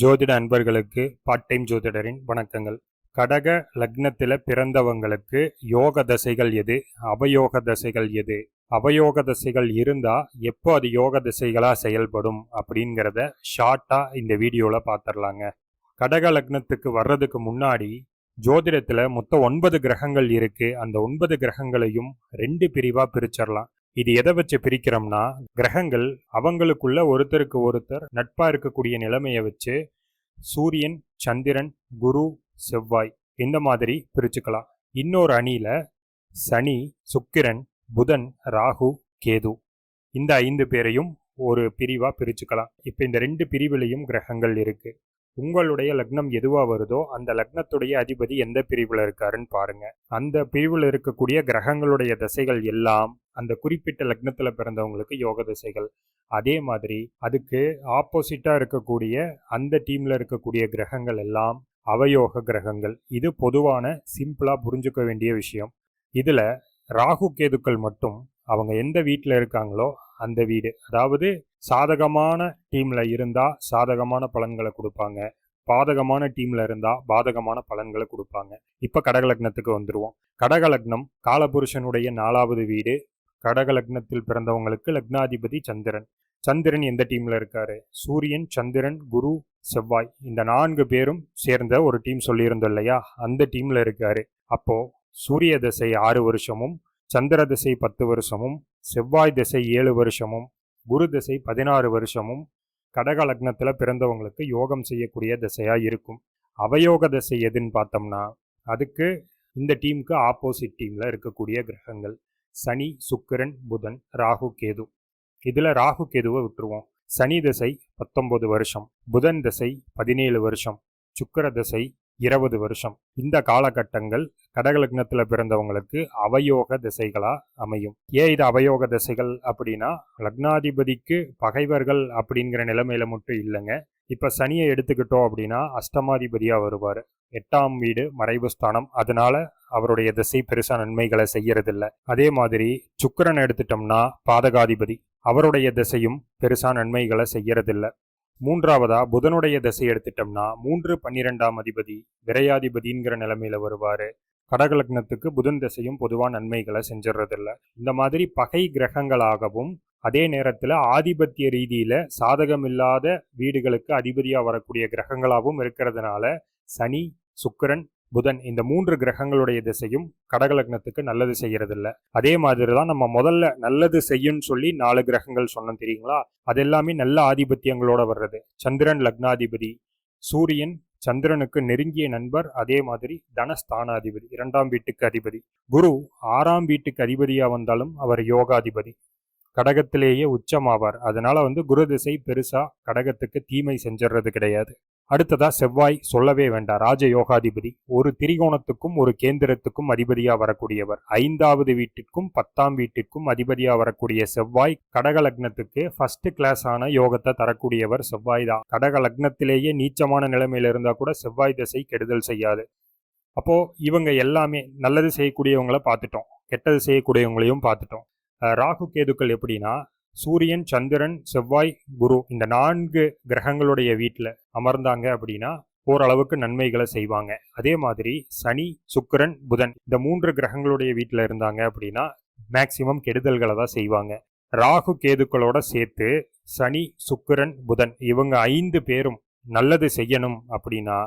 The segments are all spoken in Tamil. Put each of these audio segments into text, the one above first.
ஜோதிட அன்பர்களுக்கு பார்ட் டைம் ஜோதிடரின் வணக்கங்கள். கடக லக்னத்தில் பிறந்தவங்களுக்கு யோக தசைகள் எது? அவயோக தசைகள் எது? அவயோக தசைகள் இருந்தால் எப்போ அது யோக திசைகளாக செயல்படும் அப்படிங்கிறத ஷார்ட்டாக இந்த வீடியோவில் பார்த்துடலாங்க கடக லக்னத்துக்கு வர்றதுக்கு முன்னாடி ஜோதிடத்தில் மொத்தம் ஒன்பது கிரகங்கள் இருக்குது அந்த ஒன்பது கிரகங்களையும் ரெண்டு பிரிவாக பிரிச்சிடலாம் இது எதை வச்சு பிரிக்கிறோம்னா கிரகங்கள் அவங்களுக்குள்ள ஒருத்தருக்கு ஒருத்தர் நட்பா இருக்கக்கூடிய நிலைமையை வச்சு சூரியன் சந்திரன் குரு செவ்வாய் இந்த மாதிரி பிரிச்சுக்கலாம். இன்னொரு அணியில சனி சுக்கிரன் புதன் ராகு கேது இந்த ஐந்து பேரையும் ஒரு பிரிவாக பிரிச்சுக்கலாம். இப்போ இந்த ரெண்டு பிரிவிலையும் கிரகங்கள் இருக்குது உங்களுடைய லக்னம் எதுவாக வருதோ அந்த லக்னத்துடைய அதிபதி எந்த பிரிவில் இருக்காருன்னு பாருங்க. அந்த பிரிவில் இருக்கக்கூடிய கிரகங்களுடைய தசைகள் எல்லாம் அந்த குறிப்பிட்ட லக்னத்தில் பிறந்தவங்களுக்கு யோக தசைகள். அதே மாதிரி அதுக்கு ஆப்போசிட்டாக இருக்கக்கூடிய அந்த டீமில் இருக்கக்கூடிய கிரகங்கள் எல்லாம் அவயோக கிரகங்கள். இது பொதுவான சிம்பிளாக புரிஞ்சுக்க வேண்டிய விஷயம். இதில் ராகு கேதுக்கள் மட்டும் அவங்க எந்த வீட்டில் இருக்காங்களோ அந்த வீடு. அதாவது சாதகமான டீமில் இருந்தால் சாதகமான பலன்களை கொடுப்பாங்க. பாதகமான டீமில் இருந்தால் பாதகமான பலன்களை கொடுப்பாங்க. இப்போ கடகலக்னத்துக்கு வந்துடுவோம் கடகலக்னம் காலபுருஷனுடைய நாலாவது வீடு. கடகலக்னத்தில் பிறந்தவங்களுக்கு லக்னாதிபதி சந்திரன். சந்திரன் எந்த டீமில் இருக்காரு? சூரியன் சந்திரன் குரு செவ்வாய். இந்த நான்கு பேரும் சேர்ந்த ஒரு டீம் சொல்லியிருந்தோம் இல்லையா? அந்த டீமில் இருக்காரு. அப்போது சூரிய தசை ஆறு வருஷமும் சந்திர திசை பத்து வருஷமும் செவ்வாய் திசை ஏழு வருஷமும் குரு திசை பதினாறு வருஷமும் கடக லக்னத்தில் பிறந்தவங்களுக்கு யோகம் செய்யக்கூடிய திசையாக இருக்கும். அவயோக திசை எதுன்னு பார்த்தோம்னா அதுக்கு இந்த டீமுக்கு ஆப்போசிட் டீமில் இருக்கக்கூடிய கிரகங்கள். சனி சுக்கிரன் புதன் ராகு கேது. இதில் ராகு கேதுவை விட்டுருவோம். சனி திசை பத்தொம்போது வருஷம் புதன் திசை பதினேழு வருஷம் சுக்கர திசை இருபது வருஷம். இந்த காலகட்டங்கள் கடகலக்னத்தில் பிறந்தவங்களுக்கு அவயோக திசைகளா அமையும். ஏன் இது அவயோக திசைகள் அப்படின்னா லக்னாதிபதிக்கு பகைவர்கள் அப்படிங்கிற நிலைமையில மட்டும் இல்லைங்க. இப்போ சனியை எடுத்துக்கிட்டோம் அப்படின்னா அஷ்டமாதிபதியாக வருவார். எட்டாம் வீடு மறைவு ஸ்தானம். அதனால அவருடைய திசை பெருசாக நன்மைகளை செய்யறதில்ல. அதே மாதிரி சுக்கரன் எடுத்துட்டோம்னா பாதகாதிபதி. அவருடைய திசையும் பெருசாக நன்மைகளை செய்யறதில்ல. மூன்றாவதா புதனுடைய திசை எடுத்துட்டோம்னா மூன்று பன்னிரெண்டாம் அதிபதி விரையாதிபதிங்கிற நிலைமையில வருவாரு. கடகலக்னத்துக்கு புதன் திசையும் பொதுவாக நன்மைகளை செஞ்சிடறதில்ல. இந்த மாதிரி பகை கிரகங்களாகவும் அதே நேரத்தில் ஆதிபத்திய ரீதியில் சாதகமில்லாத வீடுகளுக்கு அதிபதியாக வரக்கூடிய கிரகங்களாகவும் இருக்கிறதுனால சனி சுக்கிரன் புதன் இந்த மூன்று கிரகங்களுடைய திசையும் கடகலக்னத்துக்கு நல்லது செய்யறதில்ல. அதே மாதிரி தான் நம்ம முதல்ல நல்லது செய்யும்னு சொல்லி நாலு கிரகங்கள் சொன்னோம் தெரியுங்களா? அது எல்லாமே நல்ல ஆதிபத்தியங்களோட வர்றது. சந்திரன் லக்னாதிபதி சூரியன் சந்திரனுக்கு நெருங்கிய நண்பர் அதே மாதிரி தனஸ்தானாதிபதி இரண்டாம் வீட்டுக்கு அதிபதி. குரு ஆறாம் வீட்டுக்கு அதிபதியாக வந்தாலும் அவர் யோகாதிபதி. கடகத்திலேயே உச்சமாவார். அதனால வந்து குரு திசை பெருசா கடகத்துக்கு தீமை செஞ்சிடறது கிடையாது. அடுத்ததா செவ்வாய் சொல்லவே வேண்டாம். ராஜ யோகாதிபதி. ஒரு திரிகோணத்துக்கும் ஒரு கேந்திரத்துக்கும் அதிபதியா வரக்கூடியவர். ஐந்தாவது வீட்டிற்கும் பத்தாம் வீட்டிற்கும் அதிபதியா வரக்கூடிய செவ்வாய் கடக லக்னத்துக்கு ஃபர்ஸ்ட் கிளாஸ் ஆன யோகத்தை தரக்கூடியவர் செவ்வாய் தான். கடக லக்னத்திலேயே நீச்சமான நிலைமையில இருந்தா கூட செவ்வாய் திசை கெடுதல் செய்யாது. அப்போ இவங்க எல்லாமே நல்லது செய்யக்கூடியவங்களை பார்த்துட்டோம். கெட்டது செய்யக்கூடியவங்களையும் பார்த்துட்டோம். ராகு கேதுக்கள் எப்படின்னா சூரியன் சந்திரன் செவ்வாய் குரு இந்த நான்கு கிரகங்களுடைய வீட்டில் அமர்ந்தாங்க அப்படின்னா ஓரளவுக்கு நன்மைகளை செய்வாங்க. அதே மாதிரி சனி சுக்கிரன் புதன் இந்த மூன்று கிரகங்களுடைய வீட்டில் இருந்தாங்க அப்படின்னா மேக்சிமம் கெடுதல்களை தான் செய்வாங்க. ராகு கேதுக்களோட சேர்த்து சனி சுக்கிரன் புதன் இவங்க ஐந்து பேரும் நல்லது செய்யணும் அப்படின்னா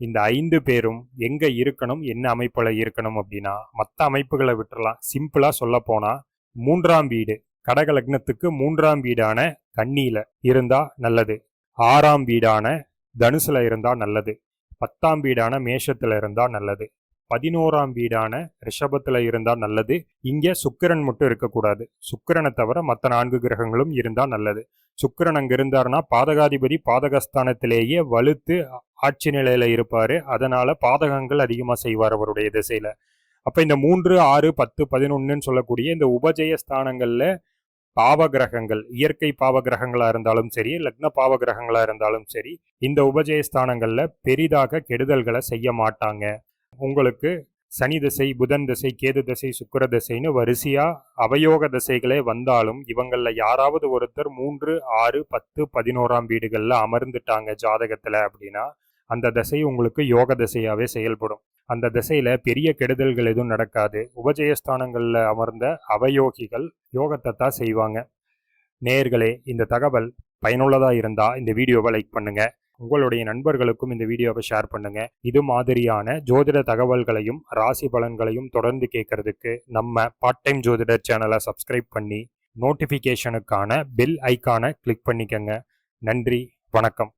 இந்த ஐந்து பேரும் எங்கே இருக்கணும் என்ன அமைப்பில் இருக்கணும் அப்படின்னா மற்ற அமைப்புகளை விட்டுறலாம். சிம்பிளாக சொல்ல போனால் மூன்றாம் வீடு. கடக லக்னத்துக்கு மூன்றாம் வீடான கன்னியில இருந்தா நல்லது. ஆறாம் வீடான தனுசுல இருந்தா நல்லது. பத்தாம் வீடான மேஷத்துல இருந்தா நல்லது. பதினோராம் வீடான ரிஷபத்துல இருந்தா நல்லது. இங்க சுக்கிரன் மட்டும் இருக்கக்கூடாது. சுக்கிரனை தவிர மற்ற நான்கு கிரகங்களும் இருந்தா நல்லது. சுக்கிரன் அங்க இருந்தாருன்னா பாதகாதிபதி பாதகஸ்தானத்திலேயே வலுத்து ஆட்சி நிலையில இருப்பாரு. அதனால பாதகங்கள் அதிகமா செய்வார் அவருடைய திசையில. அப்போ இந்த மூன்று ஆறு பத்து பதினொன்றுன்னு சொல்லக்கூடிய இந்த உபஜய ஸ்தானங்களில் பாவ கிரகங்கள் இயற்கை பாவகிரகங்களாக இருந்தாலும் சரி லக்ன பாவகிரகங்களாக இருந்தாலும் சரி இந்த உபஜய ஸ்தானங்களில் பெரிதாக கெடுதல்களை செய்ய மாட்டாங்க. உங்களுக்கு சனி திசை புதன் திசை கேது திசை சுக்கிர திசைன்னு வரிசையாக அவயோக திசைகளே வந்தாலும் இவங்களில் யாராவது ஒருத்தர் மூன்று ஆறு பத்து பதினோராம் வீடுகளில் அமர்ந்துட்டாங்க ஜாதகத்தில் அப்படின்னா அந்த திசை உங்களுக்கு யோக தசையாகவே செயல்படும். அந்த திசையில பெரிய கெடுதல்கள் எதுவும் நடக்காது. உபஜயஸ்தானங்களில் அமர்ந்த அவயோகிகள் யோகத்தை தான் செய்வாங்க. நேர்களே இந்த தகவல் பயனுள்ளதாக இருந்தா இந்த வீடியோவை லைக் பண்ணுங்க. உங்களுடைய நண்பர்களுக்கும் இந்த வீடியோவை ஷேர் பண்ணுங்க. இது மாதிரியான ஜோதிட தகவல்களையும் ராசி பலன்களையும் தொடர்ந்து கேட்கறதுக்கு நம்ம பார்ட் டைம் ஜோதிடர் சேனலை சப்ஸ்கிரைப் பண்ணி நோட்டிஃபிகேஷனுக்கான பெல் ஐக்கானை கிளிக் பண்ணிக்கங்க. நன்றி வணக்கம்.